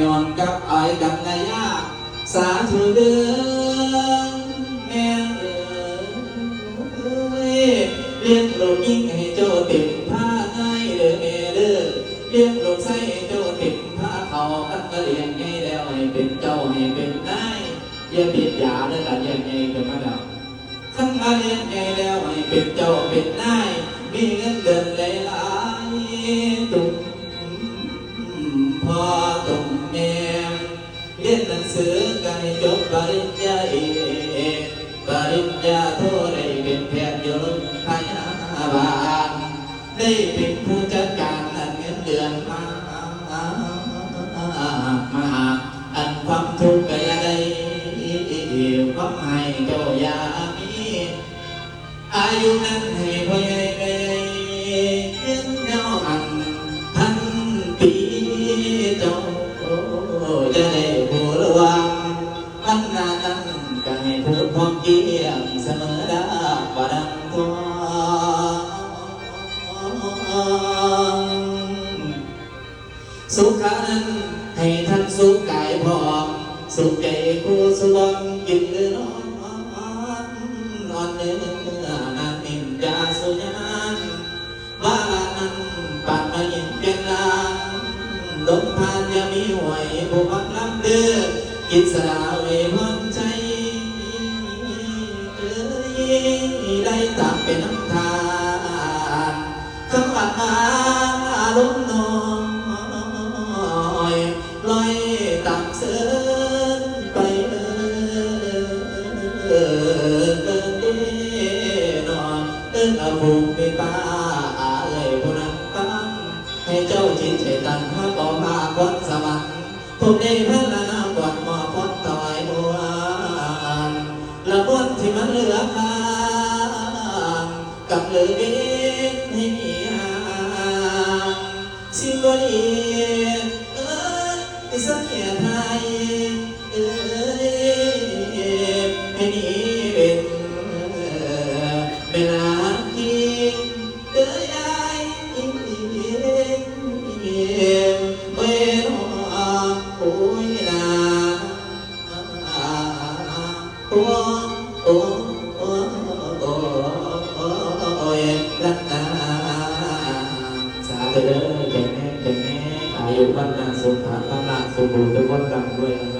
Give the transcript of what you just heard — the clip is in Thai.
ย้อนกับไอายกับนายาสาธุเดือนแม่เอ้ยเลี้ยงลูกยิ่งให้เจ้าเต็มผ้าง่ายเด้อแม่เด้อเลี้ยงลูกใส่ให้เจ้าเต็มผ้าเขาคันมาเลี้ยงให้แล้วให้เป็นเจ้าให้เป็นนายอย่าผิดยาเด้อกันอย่าไงกันมาดาวขั้นมาเลี้ยงใหญ่แล้วให้เป็นเจ้าเป็นนายมีเงินเดือนหลาย รียนหนังสือกันให้จบปริญญาเอกปริญญาโทได้เป็นแพทย์ยศพยาบาลได้เป็นผู้จัดการอันเงินเดือนมามาอันความทุกข์ก็ยาได้ความให้เจ้าอย่ามีอายุนั้นให้พ่อใหญ่ไปยืนยาวมันพันปีเจ้า นนานั้นก็ให้พูดความเกี่ยงเสมอดาบดังทองสุขานั้นให้ท่านสุขกายพร้อมสุขใจผู้สวงกินหรือนอนนอนเนื้อเมื่อนานนินจาสุญานว่านั้นปัดมายินเป็นนางลมพานยามีหวยผู้พักลำเดือกิจสดาเววัน ได้ตามเป็นน้ำทานคำว่าหาลมน้อยลอยตามเสินไปเออเออเออนอนเอิ้นอาภูมิเป็นป้าอาเอ่ยผู้นั้นฟังให้เจ้าจิตใจตันมาก่อมาควันสวรรค์ผมได้พันละนาม เลิกให้สิบ่ดเอ้สักแค่ไทยเอ้ให้นี่เป็เวลาที่เอ้ยได้อินีเมเรโอ้ยลาตัว เจริญแข็งแรงแข็งแรงอายุวันนาสุขภาพร่างสมบูรณ์ทุกคนร่ำรวยร่ำรวย